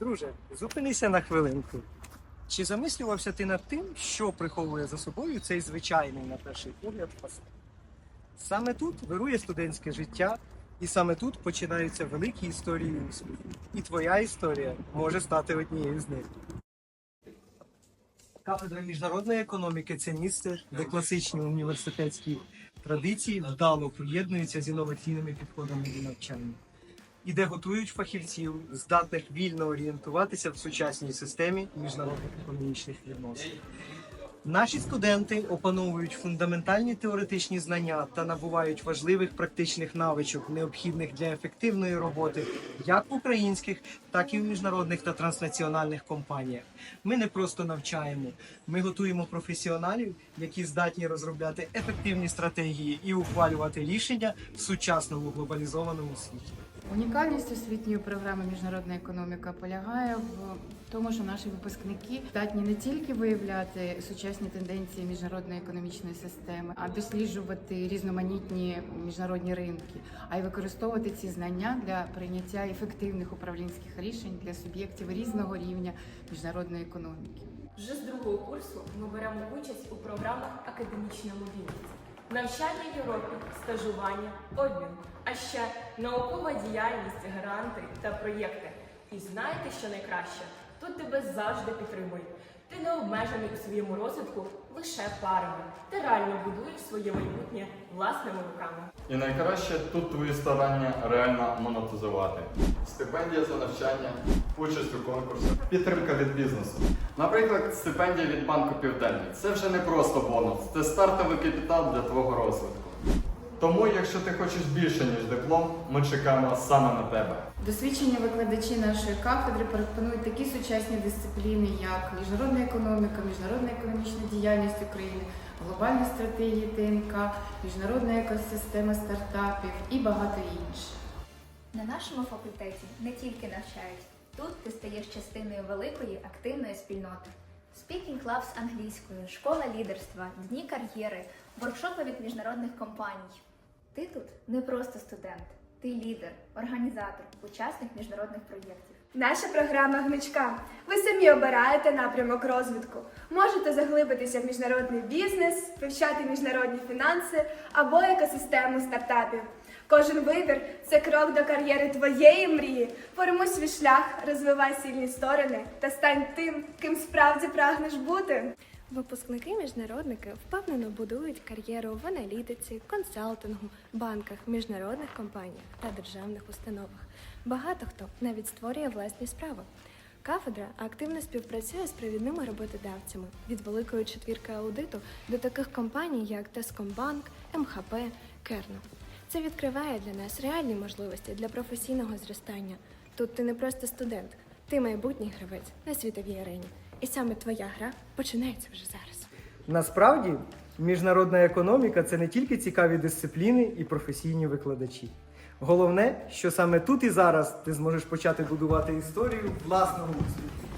Друже, зупинися на хвилинку. Чи замислювався ти над тим, що приховує за собою цей звичайний, на перший погляд, фасад? Саме тут вирує студентське життя, і саме тут починаються великі історії успіху. І твоя історія може стати однією з них. Кафедра міжнародної економіки це місце, де класичні університетські традиції вдало поєднуються з інноваційними підходами до навчання і де готують фахівців, здатних вільно орієнтуватися в сучасній системі міжнародних економічних відносин. Наші студенти опановують фундаментальні теоретичні знання та набувають важливих практичних навичок, необхідних для ефективної роботи як в українських, так і в міжнародних та транснаціональних компаніях. Ми не просто навчаємо, ми готуємо професіоналів, які здатні розробляти ефективні стратегії і ухвалювати рішення в сучасному глобалізованому світі. Унікальність освітньої програми Міжнародна економіка полягає в тому, що наші випускники здатні не тільки виявляти сучасні тенденції міжнародної економічної системи, а досліджувати різноманітні міжнародні ринки, а й використовувати ці знання для прийняття ефективних управлінських рішень для суб'єктів різного рівня міжнародної економіки. Вже з другого курсу ми беремо участь у програмах академічної мобільності, навчання в Європі, стажування, обмін, а ще наукова діяльність, гранти та проєкти. І знаєте, що найкраще? Тут тебе завжди підтримують. Ти не обмежений у своєму розвитку лише парами. Ти реально будуєш своє майбутнє власними руками. І найкраще тут твої старання реально монетизувати. Стипендія за навчання, участь у конкурсах, підтримка від бізнесу. Наприклад, стипендія від банку Південний. Це вже не просто бонус, це стартовий капітал для твого розвитку. Тому, якщо ти хочеш більше, ніж диплом, ми чекаємо саме на тебе. Досвідчені викладачі нашої кафедри пропонують такі сучасні дисципліни, як міжнародна економіка, міжнародна економічна діяльність України, глобальні стратегії ТНК, міжнародна екосистема стартапів і багато інших. На нашому факультеті не тільки навчають. Тут ти стаєш частиною великої активної спільноти. Speaking Clubs англійською, школа лідерства, дні кар'єри, воркшопи від міжнародних компаній. Ти тут не просто студент, ти лідер, організатор, учасник міжнародних проєктів. Наша програма гнучка. Ви самі обираєте напрямок розвитку. Можете заглибитися в міжнародний бізнес, вивчати міжнародні фінанси або екосистему стартапів. Кожен вибір це крок до кар'єри твоєї мрії. Формуй свій шлях, розвивай сильні сторони та стань тим, ким справді прагнеш бути. Випускники-міжнародники впевнено будують кар'єру в аналітиці, консалтингу, банках, міжнародних компаніях та державних установах. Багато хто навіть створює власні справи. Кафедра активно співпрацює з провідними роботодавцями від великої четвірки аудиту до таких компаній, як Тескомбанк, МХП, Керно. Це відкриває для нас реальні можливості для професійного зростання. Тут ти не просто студент, ти майбутній гравець на світовій арені. І саме твоя гра починається вже зараз. Насправді, міжнародна економіка це не тільки цікаві дисципліни і професійні викладачі. Головне, що саме тут і зараз ти зможеш почати будувати історію власного успіху.